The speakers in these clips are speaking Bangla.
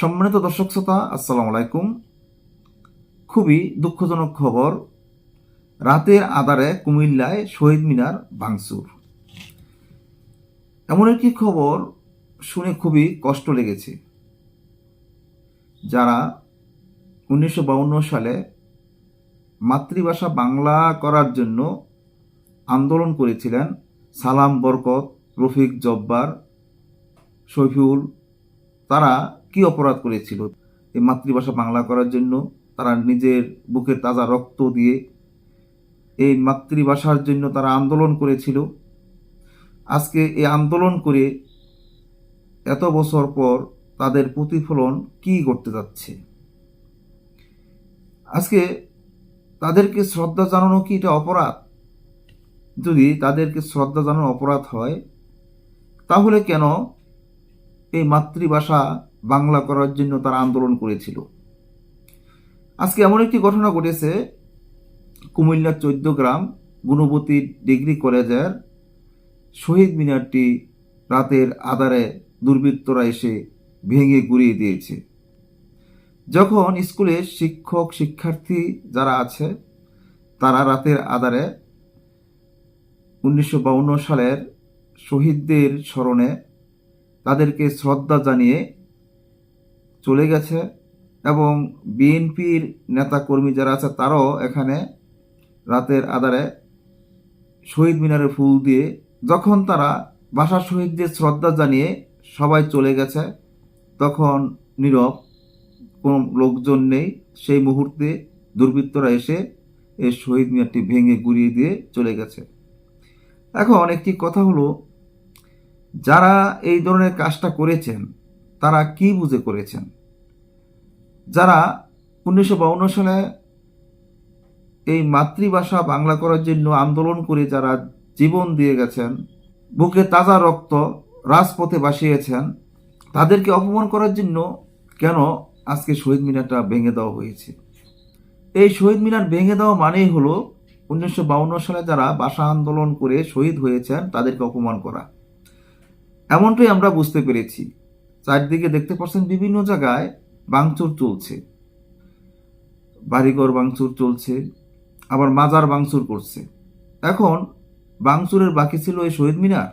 সম্মানিত দর্শক শ্রোতা, আসসালামু আলাইকুম। খুবই দুঃখজনক খবর, রাতের আধারে কুমিল্লায় শহীদ মিনার ভাঙচুর। এমন একটি খবর শুনে খুবই কষ্ট লেগেছে। যারা উনিশশো সালে মাতৃভাষা বাংলা করার জন্য আন্দোলন করেছিলেন সালাম বরকত, রফিক জব্বার, শফিউল, তারা কি অপরাধ করেছিল? এই মাতৃভাষা বাংলা করার জন্য তারা নিজের বুকের তাজা রক্ত দিয়ে এই মাতৃভাষার জন্য তারা আন্দোলন করেছিল। আজকে এই আন্দোলন করে এত বছর পর তাদের প্রতিফলন কি করতে যাচ্ছে? আজকে তাদেরকে শ্রদ্ধা জানানো কি এটা অপরাধ? যদি তাদেরকে শ্রদ্ধা জানানো অপরাধ হয়, তাহলে কেন এই মাতৃভাষা বাংলা করার জন্য তারা আন্দোলন করেছিল। আজকে এমন একটি ঘটনা ঘটেছে, কুমিল্লার চোদ্দ গ্রাম গুণবতী ডিগ্রি কলেজের শহীদ মিনারটি রাতের আধারে দুর্বৃত্তরা এসে ভেঙে গুড়িয়ে দিয়েছে। যখন স্কুলে শিক্ষক, শিক্ষার্থী যারা আছে, তারা রাতের আধারে উনিশশো সালের শহীদদের স্মরণে তাদেরকে শ্রদ্ধা জানিয়ে চলে গেছে এবং বিএনপির নেতাকর্মী যারা আছে তারাও এখানে রাতের আধারে শহীদ মিনারে ফুল দিয়ে যখন তারা ভাষা শহীদদের শ্রদ্ধা জানিয়ে সবাই চলে গেছে, তখন নীরব কোনো লোকজন নেই। সেই মুহূর্তে দুর্বৃত্তরা এসে এই শহীদ মিনারটি ভেঙে গুড়িয়ে দিয়ে চলে গেছে। এখন একটি কথা হলো, যারা এই ধরনের কাজটা করেছেন তারা কি বুঝে করেছেন? যারা উনিশশো সালে এই মাতৃভাষা বাংলা করার জন্য আন্দোলন করে যারা জীবন দিয়ে গেছেন, বুকে তাজা রক্ত রাজপথে বাসিয়েছেন তাদেরকে অপমান করার জন্য কেন আজকে শহীদ মিনারটা ভেঙে দেওয়া হয়েছে? এই শহীদ মিনার ভেঙে দেওয়া মানেই হলো উনিশশো সালে যারা ভাষা আন্দোলন করে শহীদ হয়েছেন, তাদেরকে অপমান করা। এমনটাই আমরা বুঝতে পেরেছি। চারদিকে দেখতে পাচ্ছেন বিভিন্ন জায়গায় বাংচুর চলছে। বাড়িঘর বাংচুর চলছে, আবার মাজার বাংচুর করছে। এখন বাংচুরের বাকি ছিল এই শহীদ মিনার।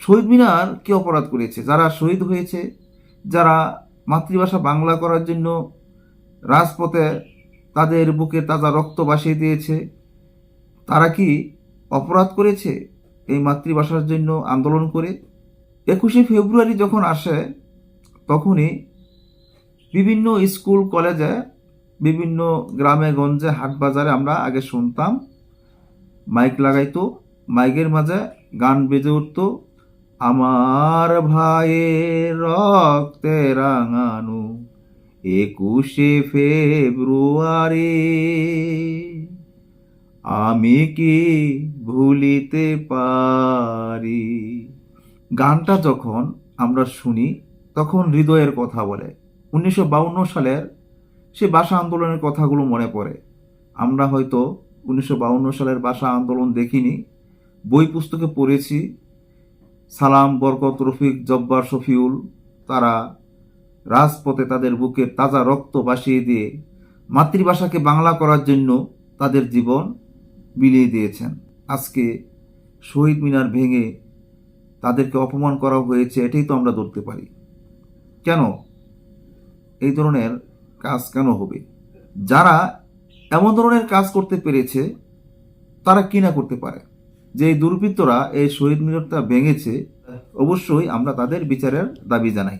শহীদ মিনার কি অপরাধ করেছে? যারা শহীদ হয়েছে, যারা মাতৃভাষা বাংলা করার জন্য রাজপথে তাদের বুকে তাজা রক্ত বাসিয়ে দিয়েছে, তারা কি অপরাধ করেছে এই মাতৃভাষার জন্য আন্দোলন করে? একুশে ফেব্রুয়ারি যখন আসে, তখনই বিভিন্ন স্কুল, কলেজে, বিভিন্ন গ্রামে, গঞ্জে, হাট বাজারে আমরা আগে শুনতাম, মাইক লাগাইতো, মাইকের মাঝে গান বেজে উঠত, আমার ভাইয়ের রক্তে রাঙানো একুশে ফেব্রুয়ারি, আমি কি ভুলিতে পারি? গানটা যখন আমরা শুনি, তখন হৃদয়ের কথা বলে। উনিশশো সালের সে ভাষা আন্দোলনের কথাগুলো মনে পড়ে। আমরা হয়তো উনিশশো সালের ভাষা আন্দোলন দেখিনি। বই পুস্তকে পড়েছি। সালাম, বরকত, রফিক, জব্বার, শফিউল তারা রাজপথে তাদের বুকের তাজা রক্ত বাসিয়ে দিয়ে মাতৃভাষাকে বাংলা করার জন্য তাদের জীবন বিলিয়ে দিয়েছেন। আজকে শহীদ মিনার ভেঙে তাদেরকে অপমান করা হয়েছে, এটাই তো আমরা ধরতে পারি। কেন? এই ধরনের কাজ কেন হবে? যারা এমন ধরনের কাজ করতে পেরেছে, তারা কি না করতে পারে? যে এই দুর্বৃত্তরা এই শহীদ মিনারটা ভেঙেছে, অবশ্যই আমরা তাদের বিচারের দাবি জানাই।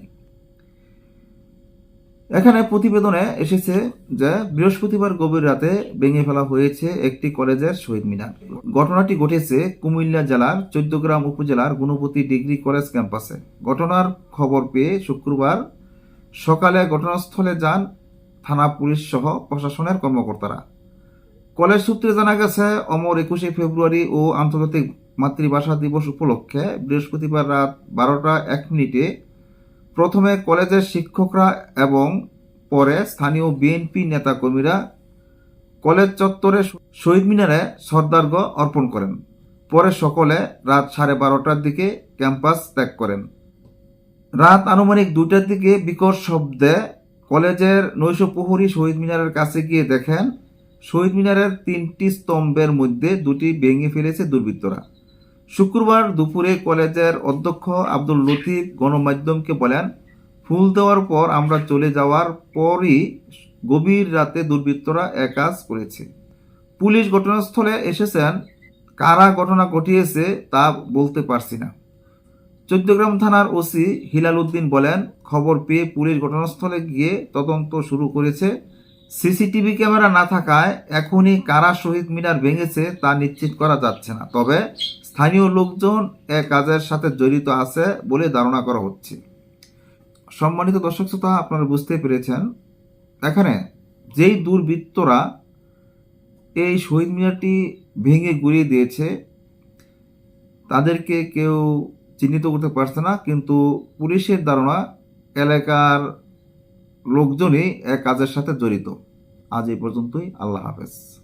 এখানে প্রতিবেদনে এসেছে যে বৃহস্পতিবার গভীর রাতে ভেঙে ফেলা হয়েছে একটি কলেজের শহীদ মিনার। ঘটনাটি ঘটেছে কুমিল্লা জেলার চৌদ্দগ্রাম উপজেলার গুণপতি ডিগ্রি কলেজ ক্যাম্পাসে। ঘটনার খবর পেয়ে শুক্রবার সকালে ঘটনাস্থলে যান থানা পুলিশ সহ প্রশাসনের কর্মকর্তারা। কলেজ সূত্রে জানা গেছে, অমর একুশে ফেব্রুয়ারি ও আন্তর্জাতিক মাতৃভাষা দিবস উপলক্ষে বৃহস্পতিবার রাত বারোটা এক মিনিটে প্রথমে কলেজের শিক্ষকরা এবং পরে স্থানীয় বিএনপি নেতাকর্মীরা কলেজ চত্বরে শহীদ মিনারে শ্রদ্ধার্ঘ্য অর্পণ করেন। পরে সকলে রাত সাড়ে বারোটার দিকে ক্যাম্পাস ত্যাগ করেন। রাত আনুমানিক দুইটার দিকে বিকট শব্দে কলেজের নৈশ প্রহরী শহীদ মিনারের কাছে গিয়ে দেখেন, শহীদ মিনারের তিনটি স্তম্ভের মধ্যে দুটি ভেঙে ফেলেছে দুর্বৃত্তরা। শুক্রবার দুপুরে কলেজের অধ্যক্ষ আব্দুল লতিফ গণমাধ্যমকে বলেন, ফুল দেওয়ার পর আমরা চলে যাওয়ার পরই গভীর রাতে দুর্বৃত্তরা এক কাজ করেছে। পুলিশ ঘটনাস্থলে এসেছেন, কারা ঘটনা ঘটিয়েছে তা বলতে পারছি না। চৌদ্দগ্রাম থানার ওসি হিলাল উদ্দিন বলেন, খবর পেয়ে পুলিশ ঘটনাস্থলে গিয়ে তদন্ত শুরু করেছে। সিসিটিভি ক্যামেরা না থাকায় এখনই কারা শহীদ মিনার ভেঙেছে তা নিশ্চিত করা যাচ্ছে না। তবে স্থানীয় লোকজন এ কাজের সাথে জড়িত আছে বলে ধারণা করা হচ্ছে। সম্মানিত দর্শক শ্রোতা, আপনারা বুঝতে পেরেছেন, এখানে যেই দুর্বৃত্তরা এই শহীদ মিনারটি ভেঙে গুড়িয়ে দিয়েছে, তাদেরকে কেউ চিহ্নিত করতে পারছে না, কিন্তু পুলিশের ধারণা এলাকার লোকজনই কাজের সাথে জড়িত। আজ এই পর্যন্তই। আল্লাহ হাফেজ।